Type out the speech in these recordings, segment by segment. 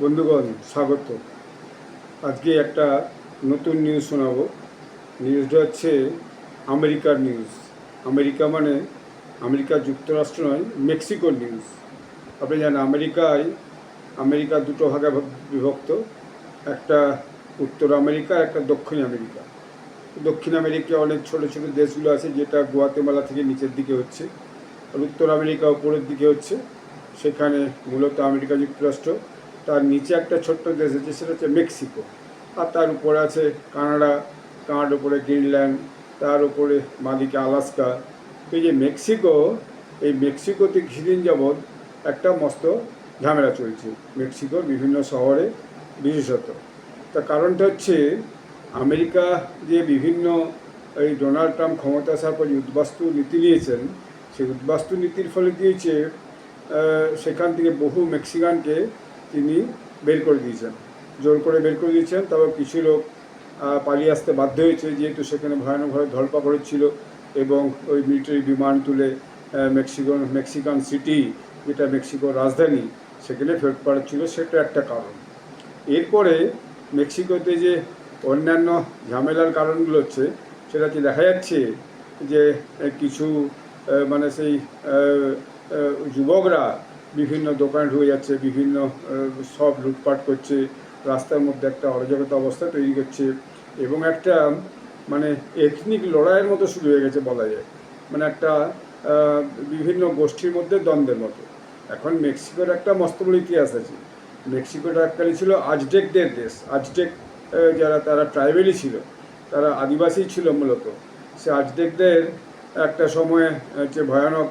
বন্ধুগণ, স্বাগত। আজকে একটা নতুন নিউজ শোনাবো। নিউজটা হচ্ছে আমেরিকার নিউজ আমেরিকা মানে আমেরিকা যুক্তরাষ্ট্র নয়, মেক্সিকোর নিউজ আপনি জানেন, আমেরিকায়, আমেরিকা দুটো ভাগে বিভক্ত। একটা উত্তর আমেরিকা, একটা দক্ষিণ আমেরিকা। দক্ষিণ আমেরিকায় অনেক ছোট ছোট দেশগুলো আছে, যেটা গুয়াতেমালা থেকে নিচের দিকে হচ্ছে। আর উত্তর আমেরিকা উপরের দিকে হচ্ছে। সেখানে মূলত আমেরিকা যুক্তরাষ্ট্র। তার নিচে একটা ছোট্ট দেশ আছে, সেটা হচ্ছে মেক্সিকো। আর তার উপরে আছে কানাডা কানাডার উপরে গ্রিনল্যান্ড, তার উপরে মালিকে আলাস্কা। এই যে মেক্সিকো, এই মেক্সিকোতে কিছুদিন যাবৎ একটা মস্ত ঝামেলা চলছে মেক্সিকোর বিভিন্ন শহরে বিশেষত। তার কারণটা হচ্ছে আমেরিকা যে বিভিন্ন এই ডোনাল্ড ট্রাম্প ক্ষমতা আসার পর যে উদ্বাস্তু নীতি নিয়েছেন, সেই উদ্বাস্তু নীতির ফলে কী হয়েছে? সেখান থেকে বহু মেক্সিকানকে তিনি বের করে দিয়েছেন। জোর করে বের করে দিয়েছেন, তবে কিছু লোক পালিয়ে আসতে বাধ্য হয়েছে, যেহেতু সেখানে ভয়ানকভাবে ধরপাকড় ছিল এবং ওই মিলিটারি বিমান তুলে মেক্সিকো, মেক্সিকান সিটি, যেটা মেক্সিকোর রাজধানী, সেখানে ফেরত পাঠাচ্ছিল সেটা একটা কারণ। এরপরে মেক্সিকোতে যে অন্যান্য ঝামেলার কারণগুলো হচ্ছে সেটা হচ্ছে দেখা যাচ্ছে যে কিছু মানে সেই যুবকরা বিভিন্ন দোকানে ঢুকে যাচ্ছে, বিভিন্ন সব লুটপাট করছে, রাস্তার মধ্যে একটা অরাজকতা অবস্থা তৈরি করছে এবং একটা মানে এথনিক লড়াইয়ের মতো শুরু হয়ে গেছে বলা যায়। মানে একটা বিভিন্ন গোষ্ঠীর মধ্যে দ্বন্দ্বের মতো। এখন মেক্সিকোর একটা মস্ত বড় ইতিহাস আছে মেক্সিকোটা এককালে ছিল আজটেকদের দেশ। আজটেক যারা, তারা ট্রাইবেলই ছিল, তারা আদিবাসী ছিল মূলত। সে আজটেকদের একটা সময়ে, হচ্ছে, ভয়ানক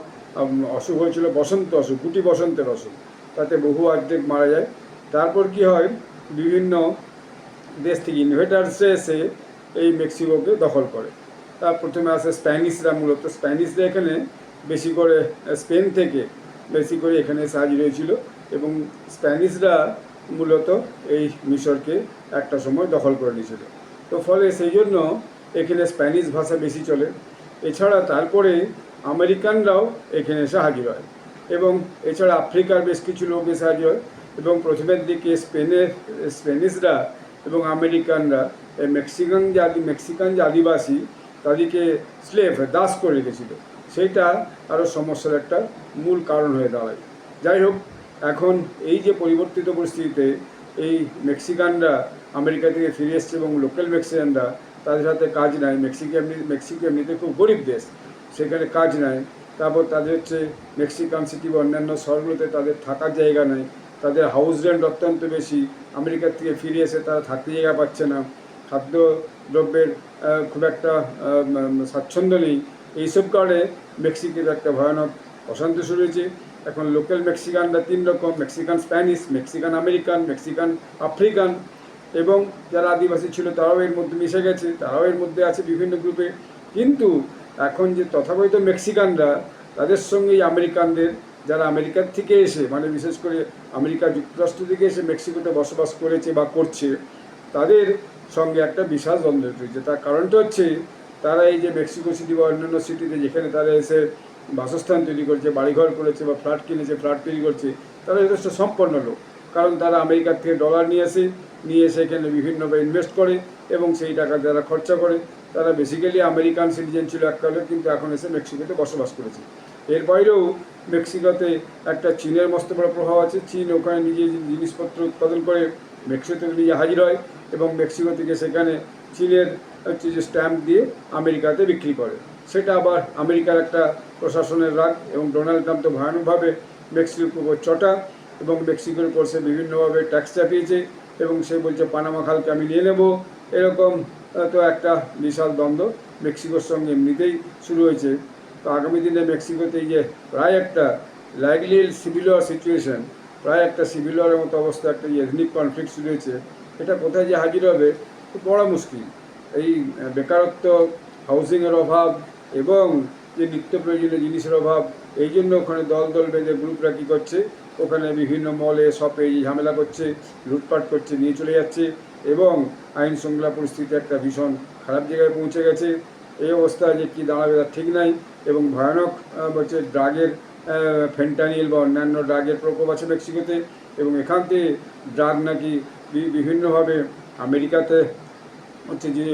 অসুখ হয়েছিল বসন্ত অসুখ গুটি বসন্তের অসুখ। তাতে বহু অর্ধেক মারা যায়। তারপর কি হয়, বিভিন্ন দেশ থেকে ইনভেটার্সে এসে এই মেক্সিকোকে দখল করে। তার প্রথমে আসে স্প্যানিশরা, মূলত স্প্যানিশরা এখানে বেশি করে স্পেন থেকে বেশি করে এখানে এসে হাজির হয়েছিল এবং স্প্যানিশরা মূলত এই মিশরকে একটা সময় দখল করে নিয়েছিল। তো ফলে সেই জন্য এখানে স্প্যানিশ ভাষা বেশি চলে। এছাড়া তারপরে আমেরিকানরাও এখানে এসে হাজির হয়। এবং এছাড়া আফ্রিকার বেশ কিছু লোক এসে হাজির হয় এবং প্রথমের দিকে স্পেনের স্প্যানিশরা এবং আমেরিকানরা মেক্সিকান আদি মেক্সিকান যে আদিবাসী তাদেরকে স্লেভ, দাস করে রেখেছিল। সেইটা আরও সমস্যার একটা মূল কারণ হয়ে দাঁড়ায়। যাই হোক, এখন এই যে পরিবর্তিত পরিস্থিতিতে এই মেক্সিকানরা আমেরিকা থেকে ফিরে এসছে এবং লোকাল মেক্সিকানরা তাদের হাতে কাজ নাই। মেক্সিকো এমনি, মেক্সিকো এমনিতে খুব গরিব দেশ। সেখানে কাজ নাই। তারপর তাদের হচ্ছে মেক্সিকান সিটি বা অন্যান্য শহরগুলোতে তাদের থাকার জায়গা নেই। তাদের হাউস রেন্ট অত্যন্ত বেশি। আমেরিকার থেকে ফিরে এসে তারা থাকতে জায়গা পাচ্ছে না। খাদ্য দ্রব্যের খুব একটা স্বাচ্ছন্দ্য নেই। এইসব কারণে মেক্সিকোর একটা ভয়ানক অশান্তি শুরু হয়েছে। এখন লোকাল মেক্সিকানরা তিন রকম Mexican Spanish Mexican American Mexican African এবং যারা আদিবাসী ছিল তারাও এর মধ্যে মিশে গেছে, তারাও এর মধ্যে আছে বিভিন্ন গ্রুপে কিন্তু এখন যে তথাকথিত মেক্সিকানরা, তাদের সঙ্গে আমেরিকানদের যারা আমেরিকার থেকে এসে মানে বিশেষ করে আমেরিকা যুক্তরাষ্ট্র থেকে এসে মেক্সিকোতে বসবাস করেছে বা করছে, তাদের সঙ্গে একটা বিশাল দ্বন্দ্ব রয়েছে তার কারণটা হচ্ছে, তারা এই যে মেক্সিকো সিটি বা অন্যান্য সিটিতে যেখানে তারা এসে বাসস্থান তৈরি করছে, বাড়িঘর করেছে বা ফ্ল্যাট কিনেছে, ফ্ল্যাট তৈরি করছে, তারা যথেষ্ট সম্পন্ন লোক। কারণ তারা আমেরিকার থেকে ডলার নিয়ে আসে, নিয়ে এসে এখানে বিভিন্নভাবে ইনভেস্ট করে এবং সেই টাকা যারা খরচা করে। তারা বেসিক্যালি আমেরিকান সিটিজেন ছিল এককালে কিন্তু এখন এসে মেক্সিকোতে বসবাস করেছে। এর বাইরেও মেক্সিকোতে একটা চীনের মস্ত বড় প্রভাব আছে। চীন ওখানে নিজে জিনিসপত্র উৎপাদন করে মেক্সিকোতে নিজে হাজির হয় এবং মেক্সিকো থেকে সেখানে চীনের হচ্ছে যে স্ট্যাম্প দিয়ে আমেরিকাতে বিক্রি করে। সেটা আবার আমেরিকার একটা প্রশাসনের রাগ এবং ডোনাল্ড ট্রাম্প তো ভয়ানকভাবে মেক্সিকোর উপর চটা এবং মেক্সিকোর উপর সে বিভিন্নভাবে ট্যাক্স চাপিয়েছে এবং সে বলছে, পানামা খালকে আমি নিয়ে নেব। এরকম তো একটা বিশাল দ্বন্দ্ব। মেক্সিকোর সঙ্গে এমনিতেই শুরু হয়েছে। তো আগামী দিনে মেক্সিকোতে যে প্রায় একটা লাইকলি সিভিল সিচুয়েশন প্রায় একটা সিভিল ওয়ারের মতো অবস্থা, একটা এথনিক কনফ্লিক্ট শুরু হয়েছে, এটা কোথায় যে হাজির হবে, খুব বড় মুশকিল। এই বেকারত্ব হাউসিংয়ের অভাব এবং যে নিত্য প্রয়োজনীয় জিনিসের অভাব, এই জন্য ওখানে দল দল বেঁধে গ্রুপরা কী করছে? ওখানে বিভিন্ন মলে শপে ঝামেলা করছে, লুটপাট করছে, নিয়ে চলে যাচ্ছে। এবং আইন শৃঙ্খলা পরিস্থিতি একটা ভীষণ খারাপ জায়গায় পৌঁছে গেছে। এই অবস্থায় যে কী দাঁড়াবে তার ঠিক নাই এবং ভয়ানক হচ্ছে ড্রাগের ফেন্টানিল বা অন্যান্য ড্রাগের প্রকোপ আছে মেক্সিকোতে এবং এখান থেকে ড্রাগ নাকি বিভিন্নভাবে আমেরিকাতে হচ্ছে যে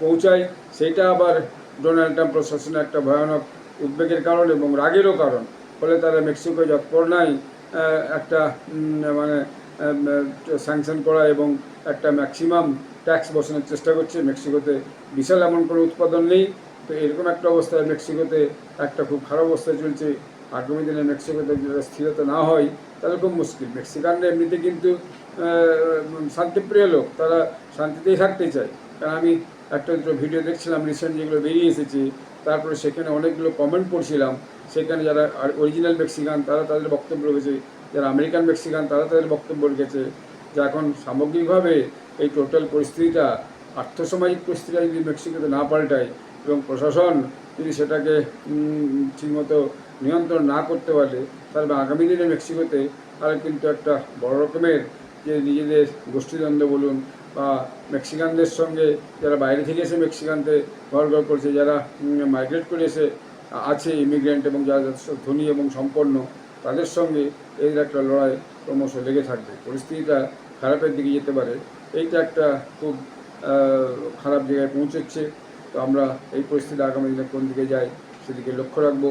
পৌঁছায় সেটা আবার ডোনাল্ড ট্রাম্প প্রশাসনের একটা ভয়ানক উদ্বেগের কারণ এবং রাগেরও কারণ। ফলে তারা মেক্সিকো যৎপরনাই আহ, একটা মানে স্যাংশন করা এবং একটা ম্যাক্সিমাম ট্যাক্স বসানোর চেষ্টা করছে। মেক্সিকোতে বিশাল এমন কোনো উৎপাদন নেই। তো এরকম একটা অবস্থায় মেক্সিকোতে একটা খুব খারাপ অবস্থায় চলছে। আগামী দিনে মেক্সিকোতে যদি স্থিরতা না হয়, তাহলে খুব মুশকিল। মেক্সিকানরা এমনিতে কিন্তু শান্তিপ্রিয় লোক। তারা শান্তিতেই থাকতে চায়। কারণ আমি একটা দুটো ভিডিও দেখছিলাম রিসেন্ট যেগুলো বেরিয়ে এসেছে। তারপরে সেখানে অনেকগুলো কমেন্ট পড়ছিলাম। সেখানে যারা অরিজিনাল মেক্সিকান তারা তাদের বক্তব্য রেখেছে। যারা আমেরিকান মেক্সিকান, তারা তাদের বক্তব্য রেখেছে যে এখন সামগ্রিকভাবে এই টোটাল পরিস্থিতিটা, আর্থসামাজিক পরিস্থিতিটা যদি মেক্সিকোতে না পাল্টায় এবং প্রশাসন যদি সেটাকে ঠিকমতো নিয়ন্ত্রণ না করতে পারে, তাহলে আগামী দিনে মেক্সিকোতে তারা কিন্তু একটা বড় রকমের যে নিজেদের গোষ্ঠীদ্বন্দ্ব বলুন বা মেক্সিকানদের সঙ্গে যারা বাইরে থেকে এসে মেক্সিকানতে ঘর ঘর করছে, যারা মাইগ্রেট করে এসে আছে ইমিগ্রেন্ট এবং যারা ধনী এবং সম্পন্ন তাদের সঙ্গে এর একটা লড়াই ক্রমশ লেগে থাকবে। পরিস্থিতিটা খারাপের দিকে যেতে পারে। এইটা একটা খুব খারাপ জায়গায় পৌঁছচ্ছে তো আমরা এই পরিস্থিতি আগামী দিনে কোন দিকে যাই সেদিকে লক্ষ্য রাখব।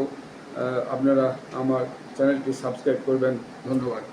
আপনারা আমার চ্যানেলটি সাবস্ক্রাইব করবেন। ধন্যবাদ।